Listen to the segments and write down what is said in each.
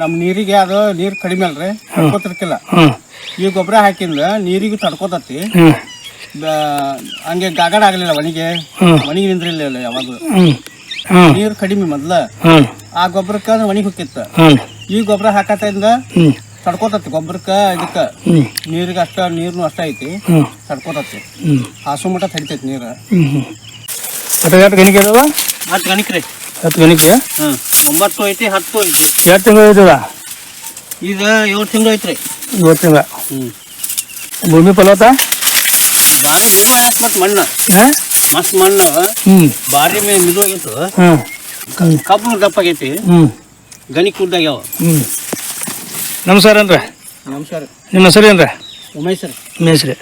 ನಮ್ಮ ನೀರಿಗೆ ಅದು ನೀರು ಕಡಿಮೆ ಅಲ್ರಿ ತಡ್ಕೋತಿರ್ಕಿಲ್ಲ. ಈ ಗೊಬ್ಬರ ಹಾಕಿಂದ ನೀರಿಗೂ ತಡ್ಕೋತತಿ. ಹಂಗೆ ಗಾಗಡ ಆಗಲಿಲ್ಲ ಒಣಗೆ. ಒಣಗಿ ನಿಂದ್ರಿಲ್ಲ ಯಾವಾಗ ಹ್ಞೂ ನೀರು ಕಡಿಮೆ ಮೊದ್ಲ. ಆ ಗೊಬ್ಬರಕ್ಕೆ ಮನಿಗೆ ಹೋಗಿತ್ತು ಈ ಗೊಬ್ಬರ ಹಾಕತ್ತಿಂದ ತಡ್ಕೋತತಿ ಗೊಬ್ಬರಕ್ಕ ಇದಕ್ಕ. ನೀರಿಗೆ ಅಷ್ಟ ನೀರ್ನು ಅಷ್ಟ ಐತಿ. ತಡ್ಕೋತತಿ. ಹಸು ಮಟ್ಟ ತಡಿತೈತಿ ನೀರು. ಗಣಿಕೆ ಅದಾವ? ಹತ್ತು ಗಣಿಕ್ರಿ. ಹತ್ತು ಗಣಿಕೆ ಹ್ಞೂ ಒಂಬತ್ತು ಐತಿ ಹತ್ತು ಐತಿ. ಎರಡು ತಿಂಗಳು ಐತದ? ಈಗ ಏಳು ತಿಂಗಳು ಐತ್ರಿ. ಏಳು ತಿಂಗಳ. ಹ್ಞೂ ಭೂಮಿ ಫಲವತ್ತ? ಭಾರಿ ಮಿದು ಆಗೈತೆ ಮತ್ತು ಮಣ್ಣು. ಹಾಂ? ಮಸ್ತ್ ಮಣ್ಣು. ಹ್ಞೂ ಭಾರಿ ಮೇ ಮಿದು ಆಗೈತು ಹ್ಞೂ ಕಬ್ಬು ದಪ್ಪ ಆಗೈತಿ ಹ್ಞೂ ಗಣಿ ಕುದ್ದಾಗ್ಯಾವ ಹ್ಞೂ ನಮಸ್ಕಾರ ಅಂದ್ರೆ ನಮಸ್ಕಾರ. ನಿಮ್ಮ ಹೆಸರು ಏನ್ರ? ಉಮೇಶ್ ರೀ. ನಿಮ್ಮ ಹೆಸ್ರು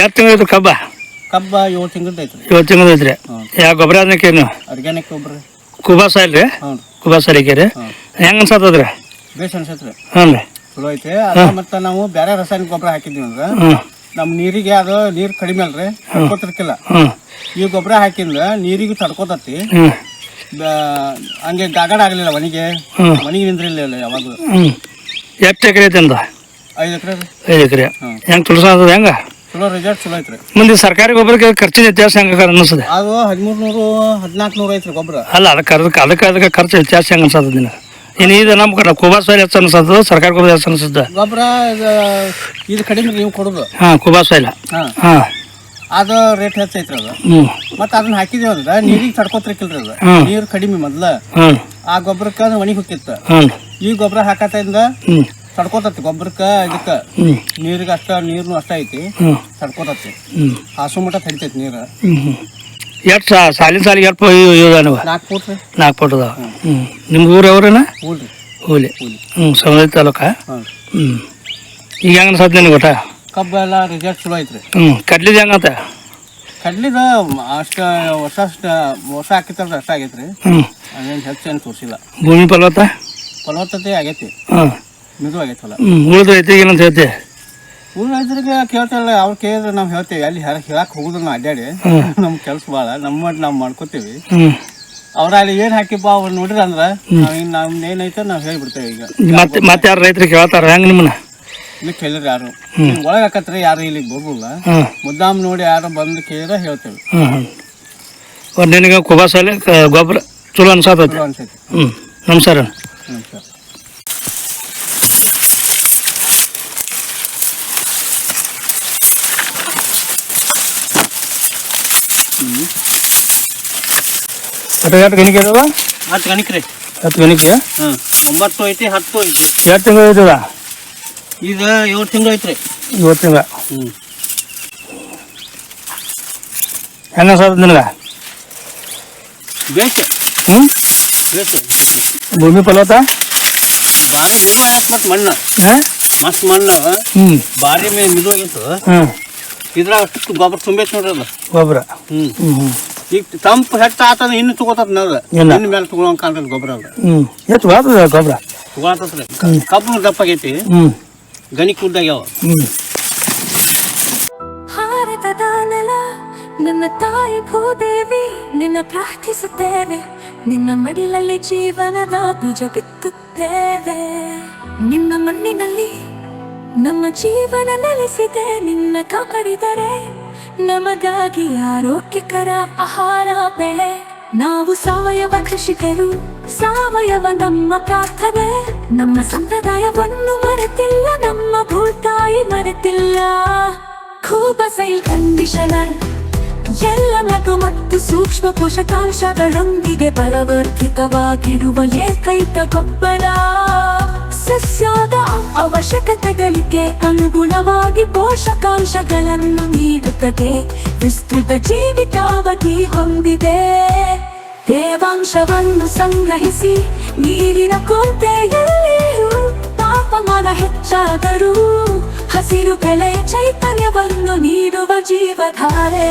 ಎರಡು ತಿಂಗಳು ಐತ್ರಿ ಕಬ್ಬ? ಕಬ್ಬ ಏಳು ತಿಂಗಳದ್ದು ಐತ್ರಿ. ಏಳು ತಿಂಗಳು ಐತ್ರಿ? ಹ್ಞೂ. ಯಾವ ಗೊಬ್ಬರ ಅದಕ್ಕೇನು ಆರ್ಗ್ಯಾನಿಕ್ ಗೊಬ್ಬರ. ಕುಬಾಸ ಇಲ್ರಿ? ಹ್ಞೂ. ಕುಬಾಸ ಹಾಕ್ಯಾರಿ ಹ್ಞೂ. ಹೆಂಗೆ ಅನ್ಸತ್ತದ್ರಿ? ಬೇಸ್ ಅನ್ಸತ್ರಿ ಹ್ಞೂ ರೀ. ಚಲೋ ಐತಿ. ಮತ್ತೆ ನಾವು ಬೇರೆ ರಾಸಾಯನಿಕ ಗೊಬ್ಬರ ಹಾಕಿದ್ವಿ ಅಂದ್ರೆ ನಮ್ಮ ನೀರಿಗೆ ಅದು ನೀರು ಕಡಿಮೆ ಅಲ್ರಿ ತಡ್ಕೋತಿರ್ಕಿಲ್ಲ. ಈ ಗೊಬ್ಬರ ಹಾಕಿಂದ ನೀರಿಗೂ ತಡ್ಕೋತತಿ. ಹ್ಞೂ. ಹಂಗೆ ಗಾಗಡ ಆಗಲಿಲ್ಲ ಮನೆಗೆ ಮನೆಗೆ ನಿಂದ್ರಿಲ್ಲ ಯಾವಾಗಲೂ. ಹ್ಞೂ. ಎಷ್ಟು ಎಕರೆ ಐತೆ ಅಂದ? ಐದು ಎಕರೆ ಐದು ಎಕರೆ. ಹ್ಞೂ. ಹೆಂಗೆ ತುಳ್ಸೋದು ಹೆಂಗೆ? ಚಲೋ ರಿಸಲ್ಟ್ ಚಲೋ ಐತ್ರಿ. ಮುಂದೆ ಸರ್ಕಾರಿ ಗೊಬ್ಬರಕ್ಕೆ ಖರ್ಚಿನ ವ್ಯತ್ಯಾಸ ಹೆಂಗ ಅನ್ಸದೆ ಅದು ಹದಿಮೂರು ನೂರು ಹದಿನಾಲ್ಕು ನೂರು ಐತ್ರಿ ಗೊಬ್ಬರ ಅಲ್ಲ ಅದಕ್ಕೆ ಅದಕ್ಕೆ ಅದಕ್ಕೆ ಅದಕ್ಕೆ ಖರ್ಚು ವ್ಯತ್ಯಾಸ ಹೆಂಗ ಅನ್ಸದ ನಿನ್ನ ಇನ್ನು ಇದು ನಮ್ಮ ಕಡೆ ಕುಬಾಸ ಹೆಚ್ಚು ಅನ್ಸದ ಸರ್ಕಾರಿ ಗೊಬ್ಬರ ಹೆಚ್ಚು ಅನ್ಸದ ಗೊಬ್ಬರ ಇದು ಕಡಿಮೆ ನೀವು ಕೊಡೋದು. ಹಾಂ ಕುಬಾಸ ಇಲ್ಲ ಹಾಂ. ಹಾಂ. ಅದು ರೇಟ್ ಹೆಚ್ಚೈತ್ರಿ ಅದು. ಮತ್ತೆ ಅದನ್ನ ಹಾಕಿದೇವ ನೀರಿಗೆ ತಡ್ಕೋತಿರ್ಕಿಲ್ರಿ ಅದು. ನೀರು ಕಡಿಮೆ ಮೊದ್ಲ. ಆ ಗೊಬ್ಬರಕ್ಕೆ ಒಣಗಿ ಹೋಗಿತ್ತು ಈ ಗೊಬ್ಬರ ಹಾಕತ್ತಿಂದ ತಡ್ಕೋತತಿ ಗೊಬ್ಬರಕ್ಕೆ ಇದಕ್ಕೆ. ಹ್ಞೂ ನೀರಿಗೆ ಅಷ್ಟ ನೀರ್ನು ಅಷ್ಟ ಐತಿ. ಹ್ಞೂ ತಡ್ಕೋತತಿ. ಹ್ಞೂ ಹಾಸು ಮಟ್ಟ ತಡಿತೈತಿ ನೀರು. ಹ್ಞೂ ಹ್ಞೂ ಎಷ್ಟು ಸಾ ಸಾಲಿನ ಸಾಲಿಗೆ ಎಷ್ಟು ಇದಾನವ ನಾಲ್ಕು ಫೂಟ್ ರೀ. ನಾಲ್ಕು ಪಟ್ಟು ಅದಾವ? ಹ್ಞೂ ನಿಮ್ಮ ಊರು ಯಾವ್ರೇನ? ಹ್ಞೂ ರೀ. ಹೂಲಿ ಹೂಲಿ ಹ್ಞೂ ಸವದತ್ತಿ ತಾಲೂಕ? ಹ್ಞೂ ಈಗ ಹೆಂಗೆ ಅನ್ಸತ್ತೆ ನಿನಗೆ ಗೊತ್ತಾ? ಕಬ್ಬು ಎಲ್ಲ ರಿಸಲ್ಟ್ ಚಲೋ ಐತ್ರಿ. ಹ್ಞೂ ಕಡ್ಲಿದ ಹೆಂಗತ್ತ ಕಡ್ಲಿದ ಅಷ್ಟ ಹೊಸ ಅಷ್ಟ ಹೊಸ ಹಾಕಿತ್ತಲ್ರಿ ಅಷ್ಟ ಆಗೈತ್ರಿ. ಹ್ಞೂ ಅದೇನು ಹೆಚ್ಚೇನು ತೋರಿಸಿಲ್ಲ. ಭೂಮಿ ಫಲವತ್ತ ಫಲವತ್ತತೆ ಆಗೈತಿ. ಹಾಂ ಆಗೈತಲ್ಲ ಹ್ಞೂ ಉಳಿದ ರೈತರಿಗೆ ಏನಂತ ಹೇಳ್ತೆ? ಊರಿನ ರೈತರಿಗೆ ಕೇಳ್ತಾರಲ್ಲ ಅವ್ರು ಕೇಳಿದ್ರೆ ನಾವು ಹೇಳ್ತೇವೆ ಅಲ್ಲಿ ಯಾರು ಹೇಳಕ್ಕೆ ಹೋಗುದಿಲ್ಲ ನಾವು ಅಡ್ಡಾಡಿ ನಮ್ಮ ಕೆಲಸ ಭಾಳ ನಮ್ಮ ಮಟ್ ನಾವು ಮಾಡ್ಕೋತೀವಿ. ಅವ್ರ ಅಲ್ಲಿ ಏನು ಹಾಕಿಪ್ಪ ಅವ್ರು ನೋಡಿದ್ರ ಅಂದ್ರೆ ನಾವು ಇನ್ನು ನಮ್ದು ಏನೈತೆ ನಾವು ಹೇಳ್ಬಿಡ್ತೇವೆ ಈಗ. ಮತ್ತೆ ಮತ್ತೆ ಯಾರು ರೈತರಿಗೆ ಕೇಳ್ತಾರ ಹೆಂಗೆ ನಿಮ್ಮನ್ನ? ಇಲ್ಲಿ ಕೇಳಿದ್ರೆ ಯಾರು? ಒಳಗೆ ಹಾಕತ್ರೆ ಯಾರು ಇಲ್ಲಿಗೆ ಬರ್ಬೋಲ್ಲ ಮುದ್ದಾಮ್ ನೋಡಿ ಯಾರು ಬಂದು ಕೇಳಿದ್ರೆ ಹೇಳ್ತೇವೆ. ನಿನಗೆ ಕುಬಾಸಲ್ಲಿ ಗೊಬ್ಬರ ಚಲೋ ಅನ್ಸತ್ತೈತಿ ಹ್ಞೂ ನಮಸ್ಕಾರ. ಹ್ಞೂ ಒಟ್ಟು ಎಷ್ಟು ಗಣಿಕೆ ಅದಾವ ಹತ್ತು ಗಣಿಕ್ರಿ. ಹತ್ತು ಗಣಿಕೆ ಹಾಂ ಒಂಬತ್ತು ಐತಿ ಹತ್ತು ಐತಿ. ಎರಡು ತಿಂಗಳು ಐತದ ಈಗ ಏಳು ತಿಂಗಳು ಐತ್ರಿ. ಇವತ್ತು ತಿಂಗಳ. ಹ್ಞೂ ಹೆಂಗೆ ಸಾವಿರದ ನಿನಗೆ? ಬೇಸ್ ಹ್ಞೂ ಬೇಸ್ ಭೂಮಿ ಫಲವತ್ತ ಭಾರಿ ಮಣ್ಣು. ಹಾಂ? ಮಸ್ತ್ ಮಣ್ಣು. ಭಾರಿ ಮೇ ಮಿದು ಆಗಿತ್ತು ಹ್ಞೂ ಇದ್ರಾಗ ಅಷ್ಟು ಗೊಬ್ಬರ ತುಂಬೈತಿ ನೋಡ್ರಿ ಅದು. ಗೊಬ್ಬರ. ಹ್ಞೂ ಹ್ಞೂ ಈಗ ತಂಪು ಹೆಚ್ಚ ಆತದ ಇನ್ನು ತಗೋತದ ನದ ಇಲ್ಲ. ಇನ್ನು ಮೇಲೆ ತಗೊಳಂಗ್ ಕಾಣ್ತದ ಗೊಬ್ಬರ ಅದು. ಹ್ಞೂ ಎಷ್ಟು ಬರ್ತದ ಗೊಬ್ಬರ. ತಗೊಳತದ್ರಿ ಕಬ್ಬು ದಪ್ಪ ಆಗೈತಿ. ಹ್ಞೂ ಗಣಿ ಕುದ್ದಾಗ್ಯಾವ ಹ್ಞೂ ಭಾರತದ ನೆಲ ನನ್ನ ತಾಯಿ ಭೂದೇವಿ ನಿನ್ನ ಪ್ರಾರ್ಥಿಸುತ್ತೇವೆ. ನಿನ್ನ ಮಡಿಲಲ್ಲಿ ಜೀವನದ ಬೀಜ ಬಿತ್ತುತ್ತೇವೆ. ನಿನ್ನ ಮಣ್ಣಿನಲ್ಲಿ ನಮ್ಮ ಜೀವನ ನೆಲೆಸಿದೆ, ನಿನ್ನ ಕಾಪಾಡಿದರೆ ನಮಗಾಗಿ ಆರೋಗ್ಯಕರ ಆಹಾರ ಬೆಳೆ. ನಾವು ಸಾವಯವ ಕೃಷಿಕರು, ಸಾವಯವ ನಮ್ಮ ಪ್ರಾರ್ಥನೆ. ನಮ್ಮ ಸಂಪ್ರದಾಯವನ್ನು ಮರೆತಿಲ್ಲ, ನಮ್ಮ ಭೂತಾಯಿ ಮರೆತಿಲ್ಲ. ಖೂಬಸೈ ಕಂಡೀಷನರ್, ಎಲ್ಲ ನಗು ಮತ್ತು ಸೂಕ್ಷ್ಮ ಪೋಷಕಾಂಶಗಳೊಂದಿಗೆ ಬಲವರ್ಧಿತವಾಗಿರುವ ಏಕೈಕ ಗೊಬ್ಬರ ಸಸ್ಯದ ಅವಶ್ಯಕತೆಗಳಿಗೆ ಅನುಗುಣವಾಗಿ ಪೋಷಕಾಂಶಗಳನ್ನು ನೀಡುತ್ತದೆ. ವಿಸ್ತೃತ ಜೀವಿತಾವಧಿ ಹೊಂದಿದೆ. ತೇವಾಂಶವನ್ನು ಸಂಗ್ರಹಿಸಿ ನೀರಿನ ಕೊರತೆಯಲ್ಲಿಯೂ ತಾಪಮಾನ ಹೆಚ್ಚಾದರೂ ಹಸಿರು ಬೆಳೆ ಚೈತನ್ಯವನ್ನು ನೀಡುವ ಜೀವಧಾರೆ.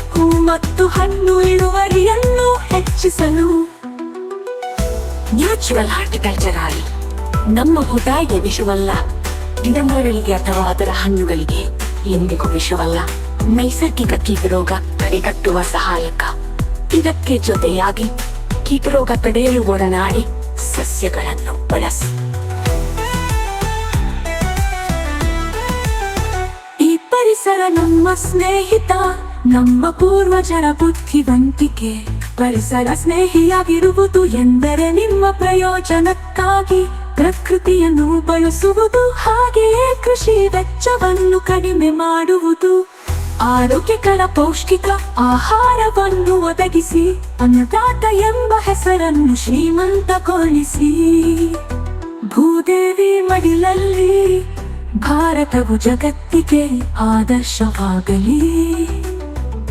ಹೆಚ್ಚಿಸಲು ನ್ಯಾಚುರಲ್ ಹಾರ್ಟಿಕಲ್ಚರ್ ಆಗಿ ನಮ್ಮ ಹುಟಾಗೆ ವಿಷವಲ್ಲ. ಗಿಡಮರಗಳಿಗೆ ಅಥವಾ ಅದರ ಹಣ್ಣುಗಳಿಗೆ ಎಂದಿಗೂ ವಿಷವಲ್ಲ. ನೈಸರ್ಗಿಕ ಕೀಟರೋಗ ತಡೆಗಟ್ಟುವ ಸಹಾಯಕ. ಇದಕ್ಕೆ ಜೊತೆಯಾಗಿ ಕೀಟರೋಗ ತಡೆಯಲು ಒಡನಾಡಿ ಸಸ್ಯಗಳನ್ನು ಬಳಸಿ. ಈ ಪರಿಸರ ನಮ್ಮ ಸ್ನೇಹಿತ, ನಮ್ಮ ಪೂರ್ವಜರ ಬುದ್ಧಿವಂತಿಕೆ. ಪರಿಸರ ಸ್ನೇಹಿಯಾಗಿರುವುದು ಎಂದರೆ ನಿಮ್ಮ ಪ್ರಯೋಜನಕ್ಕಾಗಿ. ಪ್ರಕೃತಿಯನ್ನು ಬಳಸುವುದು ಹಾಗೆಯೇ ಕೃಷಿ ವೆಚ್ಚವನ್ನು ಕಡಿಮೆ ಮಾಡುವುದು. ಆರೋಗ್ಯಕರ ಪೌಷ್ಟಿಕ ಆಹಾರವನ್ನು ಒದಗಿಸಿ, ಅನ್ನದಾತ ಎಂಬ ಹೆಸರನ್ನು ಶ್ರೀಮಂತಗೊಳಿಸಿ. ಭೂದೇವಿ ಮಡಿಲಲ್ಲಿ, ಭಾರತವು ಜಗತ್ತಿಗೆ ಆದರ್ಶವಾಗಲಿ.